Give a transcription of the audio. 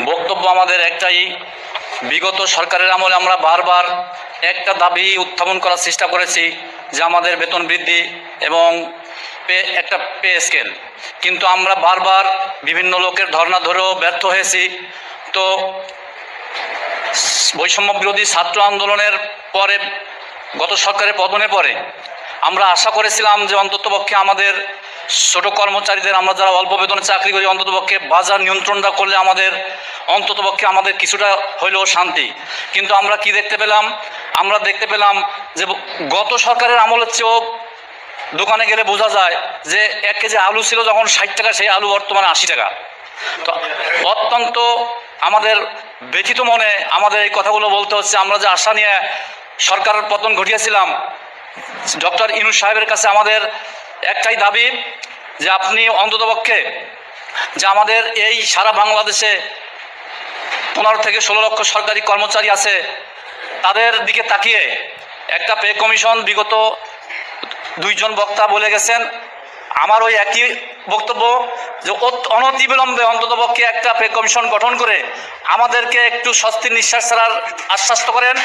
বক্তব্য আমাদের একটাই, বিগত সরকারের আমলে আমরা বারবার একটা দাবি উত্থাপন করার চেষ্টা করেছি যে আমাদের বেতন বৃদ্ধি এবং পে, একটা পে স্কেল। কিন্তু আমরা বারবার বিভিন্ন লোকের ধর্ণা ধরেও ব্যর্থ হয়েছি। তো বৈষম্য বিরোধী ছাত্র আন্দোলনের পরে, গত সরকারের পতনের পরে আমরা আশা করেছিলাম যে অন্ততপক্ষে আমাদের ছোট কর্মচারীদের আমরা যারা অল্প বেতনে চাকরি করি, অন্ততপক্ষে বাজার নিয়ন্ত্রণটা করলে আমাদের অন্ততপক্ষে আমাদের কিছুটা হইলেও শান্তি। কিন্তু আমরা কি দেখতে পেলাম? আমরা দেখতে পেলাম যে গত সরকারের আমলের চেয়েও দোকানে গেলে বোঝা যায় যে এক কেজি আলু ছিল যখন ষাট টাকা, সেই আলু বর্তমানে আশি টাকা। তো অত্যন্ত আমাদের ব্যথিত মনে আমাদের এই কথাগুলো বলতে হচ্ছে। আমরা যে আশা নিয়ে সরকারের পতন ঘটিয়েছিলাম, ডক্টর ইনুস সাহেবের কাছে আমাদের একটাই দাবি যে আপনি অন্ততপক্ষে যে আমাদের এই সারা বাংলাদেশে পনেরো থেকে ষোলো লক্ষ সরকারি কর্মচারী আছে, তাদের দিকে তাকিয়ে একটা পে কমিশন বিগত দুইজন বক্তা বলে গেছেন। আমার ওই একই বক্তব্য যে অনতিবিলম্বে অন্ততপক্ষে একটা পে কমিশন গঠন করে আমাদেরকে একটু স্বস্তির নিঃশ্বাস ছাড়ার আশ্বাস করেন।